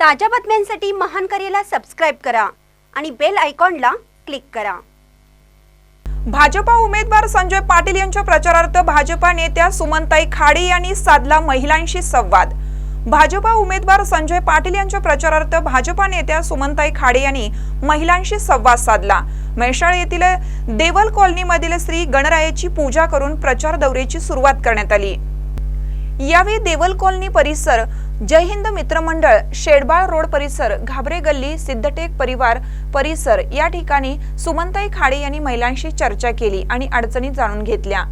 ताज्या बातम्यांसाठी महान करेला सबस्क्राईब करा आणि बेल आयकॉनला क्लिक करा. भाजपा उमेदवार संजय पाटील यांच्या प्रचारार्थ भाजपा नेत्या सुमनताई खाडे यांनी साधला महिलांशी संवाद. भाजपा उमेदवार संजय पाटील यांच्या प्रचारार्थ भाजपा नेत्या सुमनताई खाडे यांनी महिलांशी संवाद साधला. म्हैसाळ येथील देवल कॉलनीमधील श्री गणरायाची पूजा करून प्रचार दौऱ्याची सुरुवात करण्यात आली. यावेळी देवल कॉलनी परिसर जय हिंद मित्रमंडळ शेडबाळ रोड परिसर घाबरे गल्ली सिद्धटेक परिवार परिसर या ठिकाणी सुमनताई खाडे यांनी महिलांशी चर्चा केली आणि अडचणी जाणून घेतल्या.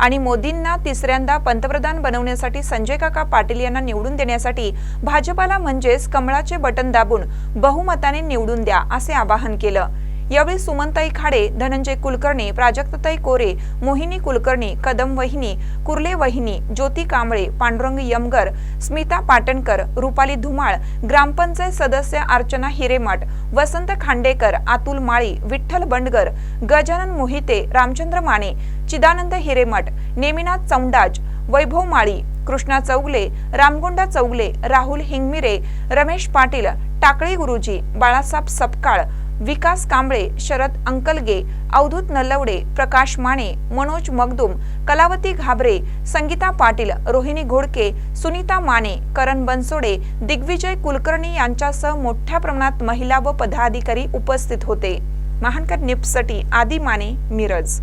आणि मोदींना तिसऱ्यांदा पंतप्रधान बनवण्यासाठी संजय काका पाटील यांना निवडून देण्यासाठी भाजपाला म्हणजेच कमळाचे बटन दाबून बहुमताने निवडून द्या असे आवाहन केलं. यावेळी सुमनताई खाडे धनंजय कुलकर्णी प्राजक्तताई कोरे मोहिनी कुलकर्णी कदम वहिनी कुर्ले वहिनी ज्योती कांबळे पांडुरंग यमगर स्मिता पाटणकर रुपाली धुमाळ ग्रामपंचायत सदस्य अर्चना हिरेमठ वसंत खांडेकर अतुल माळी विठ्ठल बंडगर गजानन मोहिते रामचंद्र माने चिदानंद हिरेमठ नेमिनाथ चौंडाज वैभव माळी कृष्णा चौगले रामगोंडा चौगले राहुल हिंगमिरे रमेश पाटील टाकळी गुरुजी बाळासाहेब सपकाळ विकास कांबळे शरद अंकलगे अवधूत नलवडे प्रकाश माने मनोज मगदुम कलावती घाबरे संगीता पाटील रोहिणी घोडके सुनीता माने करण बनसोडे दिग्विजय कुलकर्णी यांच्यासह मोठ्या प्रमाणात महिला व पदाधिकारी उपस्थित होते. महानकर निप्ससाठी आदी माने मिरज.